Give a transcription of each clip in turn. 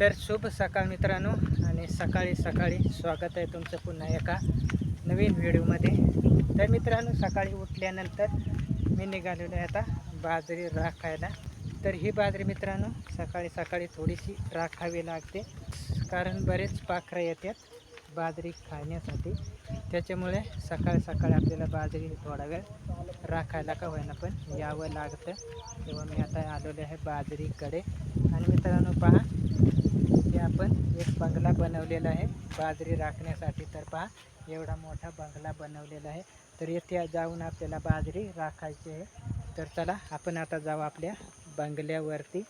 तर शुभ सकाळ मित्रांनो आणि सकाळी सकाळी स्वागत आहे तुमचं पुन्हा एका नवीन व्हिडिओमध्ये. तर मित्रांनो सकाळी उठल्यानंतर मी निघालेलो आहे आता बाजरी राखायला तर ही बाजरी मित्रांनो सकाळी सकाळी थोडीशी राखावी लागते. कारण बरेच पाखरं येतात बाजरी खाण्यासाठी. त्याच्यामुळे सकाळी सकाळी आपल्याला बाजरी थोडा वेळ राखायला का होईना पण यावं लागतं. तेव्हा मी आता आलेलो आहे बाजरीकडे. आणि मित्रांनो पहा आपण एक बंगला बनवलेला आहे. बाजरी राखण्यासाठी तर पहा एवढा मोठा बंगला बनवलेला आहे. तर येथे जाऊन आपल्याला बाजरी राखायची आहे. तर चला आपण आता जाऊ आपल्या बंगल्यावरती.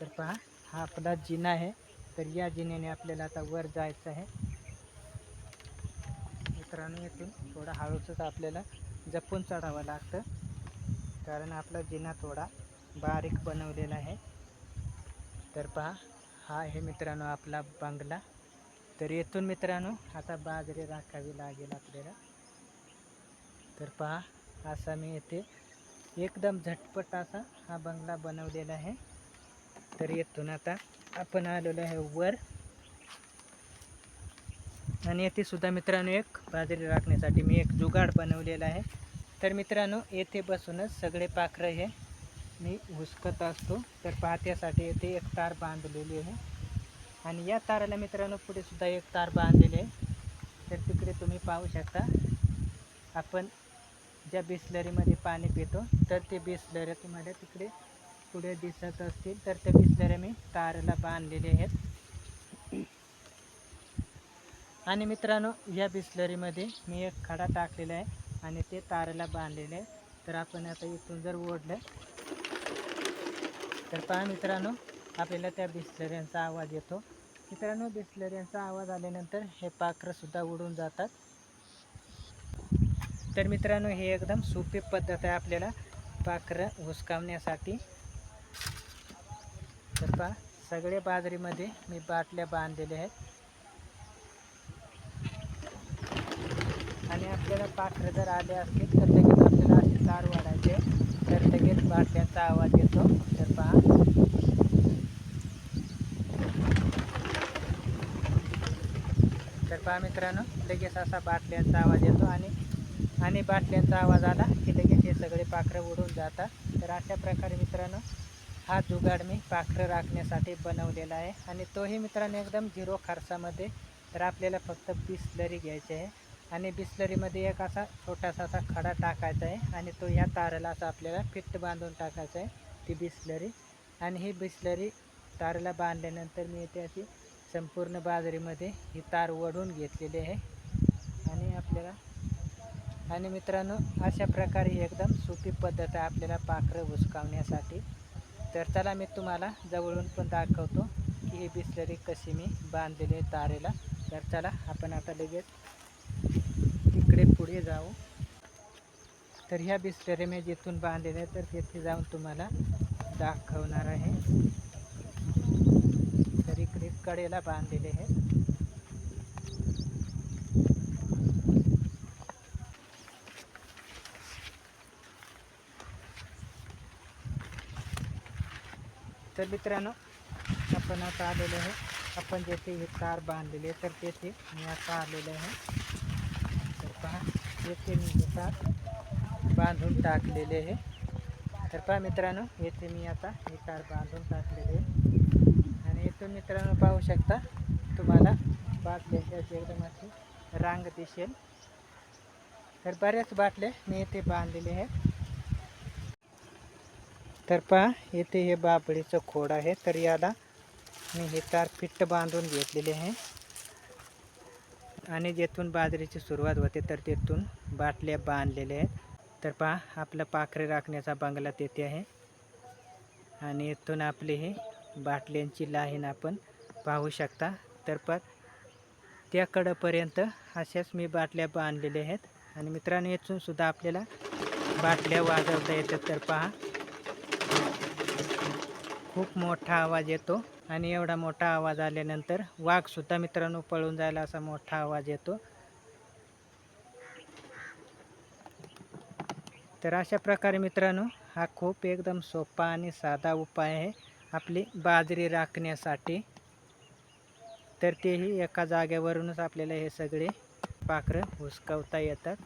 तर पहा हा आपला जिना आहे. तर या जिन्याने आपल्याला आता वर जायचं आहे. मित्रांनो येथून थोडा हळूचंच आपल्याला जपून चढावं लागतं. कारण आपला जिना थोडा बारीक बनवलेला आहे. तर पहा हा आहे मित्रांनो आपला बंगला. तर येथून मित्रांनो आता बाजरी राखावी लागेल आपल्याला. तर पहा असा मी येथे एकदम झटपट असा हा बंगला बनवलेला आहे. तर येथून आता आपण आलेलो आहे वर. आणि येथे सुद्धा मित्रांनो एक बाजरी राखण्यासाठी मी एक जुगाड बनवलेला आहे. तर मित्रांनो येथे बसूनच सगळे पाखरं हे मी हुसकत असतो. तर पाहत्यासाठी येथे एक तार बांधलेली आहे. आणि या ताराला मित्रांनो पुढे सुद्धा एक तार बांधलेली आहे. तर तिकडे तुम्ही पाहू शकता आपण ज्या बिसलरीमध्ये पाणी पितो तर ते बिसलऱ्या तुम्हाला तिकडे पुढे दिसत असतील. तर त्या बिसलऱ्या मी ताराला बांधलेले आहेत. आणि मित्रांनो या बिसलरीमध्ये मी एक खडा टाकलेला आहे आणि ते ताराला बांधलेले आहे. तर आपण आता इथून जर ओढलं तर पहा मित्रांनो आपल्याला त्या बिस्लऱ्यांचा आवाज येतो. मित्रांनो बिस्लऱ्यांचा आवाज आल्यानंतर हे पाखरंसुद्धा उडून जातात. तर मित्रांनो ही एकदम सोपी पद्धत आहे आपल्याला पाखरं हुसकावण्यासाठी. तर पहा सगळ्या बाजरीमध्ये मी बाटल्या बांधलेल्या आहेत. आणि आपल्याला पाखरं जर आले असतील तर लगेच आपल्याला असे तार वाढायचे लगेच बाटल्यांचा आवाज येतो. तर पहा. तर पहा मित्रांनो लगेच असा बाटल्यांचा आवाज येतो आणि आणि बाटल्यांचा आवाज आला की लगेच हे सगळे पाखरं उडून जातात. तर अशा प्रकारे मित्रांनो हा जुगाड मी पाखरं राखण्यासाठी बनवलेला आहे. आणि तोही मित्रांनो एकदम झिरो खर्चामध्ये. तर आपल्याला फक्त बिस्लरी घ्यायची आहे. आणि बिस्लरीमध्ये एक असा छोटासा असा खडा टाकायचा आहे आणि तो ह्या ताराला असा आपल्याला फिट्ट बांधून टाकायचा आहे ती बिस्लरी. आणि ही बिस्लरी तारेला बांधल्यानंतर मी इथे अशी संपूर्ण बाजरीमध्ये ही तार ओढून घेतलेली आहे. आणि आपल्याला आणि मित्रांनो अशा प्रकारे एकदम सोपी पद्धत आहे आपल्याला पाखरं हुसकावण्यासाठी. तर त्याला मी तुम्हाला जवळून पण दाखवतो की ही बिस्लरी कशी मी बांधलेली आहे तारेला. तर त्याला आपण आता लगेच पुढे जाऊ. तर ह्या बिस्लरी मी जिथून बांधलेले तर तिथे जाऊन तुम्हाला दाखवणार आहे. तर इकडे कडेला बांधलेले आहे तर मित्रांनो आपण आता आलेलो आहे. आपण जेथे हे तार बांधलेले आहे तर तेथे मी आता आलेलो आहे. पहा येथे मी हे तार बांधून टाकलेले आहे. तर पहा मित्रांनो येथे मी आता हे तार बांधून टाकलेले आहे. आणि इथून मित्रांनो पाहू शकता तुम्हाला बाटल्याची एकदम अशी रांग दिसेल. तर बऱ्याच बाटल्या मी इथे बांधलेले आहेत. तर पहा येथे हे बाबळीचं खोड आहे. तर याला मी हे तार फिट्ट बांधून घेतलेले आहे. आणि जेथून बाजरीची सुरुवात होते तर तेथून बाटल्या बांधलेल्या आहेत. तर पहा आपलं पाखरे राखण्याचा बंगला तेथे आहे. आणि येथून आपली हे बाटल्यांची लाईन आपण पाहू शकता. तर पण त्याकडंपर्यंत अशाच मी बाटल्या बांधलेल्या आहेत. आणि मित्रांनो येथून सुद्धा आपल्याला बाटल्या वाजवता येतात. तर पहा खूप मोठा आवाज येतो. आणि एवढा मोठा आवाज आल्यानंतर वाघसुद्धा मित्रांनो पळून जायला असा मोठा आवाज येतो. तर अशा प्रकारे मित्रांनो हा खूप एकदम सोपा आणि साधा उपाय आहे आपली बाजरी राखण्यासाठी. तर तेही एका जागेवरूनच आपल्याला हे सगळे पाखरं हुसकवता येतात.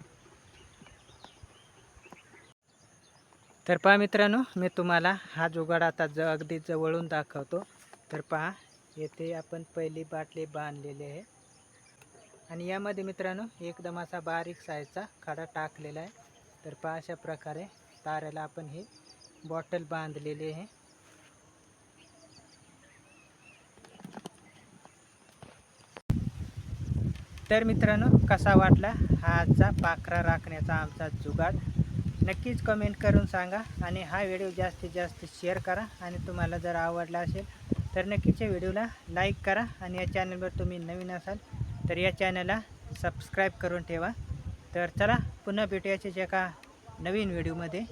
तर पहा मित्रांनो मी तुम्हाला हा जुगाड आता ज अगदी जवळून दाखवतो. तर पहा येथे आपण पहिली बाटली बांधलेली आहे. आणि यामध्ये मित्रांनो एकदम असा बारीक साईजचा खडा टाकलेला आहे. तर पहा अशा प्रकारे ताऱ्याला आपण ही बॉटल बांधलेली आहे. तर मित्रांनो कसा वाटला हा आजचा पाखरा राखण्याचा आमचा जुगाड? नक्कीच कमेंट करून सांगा आणि हा व्हिडिओ जास्तीत जास्त शेअर करा. आणि तुम्हाला जर आवडला असेल तर नक्कीच्या व्हिडिओला लाईक करा आणि या चॅनलवर तुम्ही नवीन असाल तर या चॅनलला सबस्क्राईब करून ठेवा. तर चला पुन्हा भेटूयाचे एका नवीन व्हिडिओमध्ये.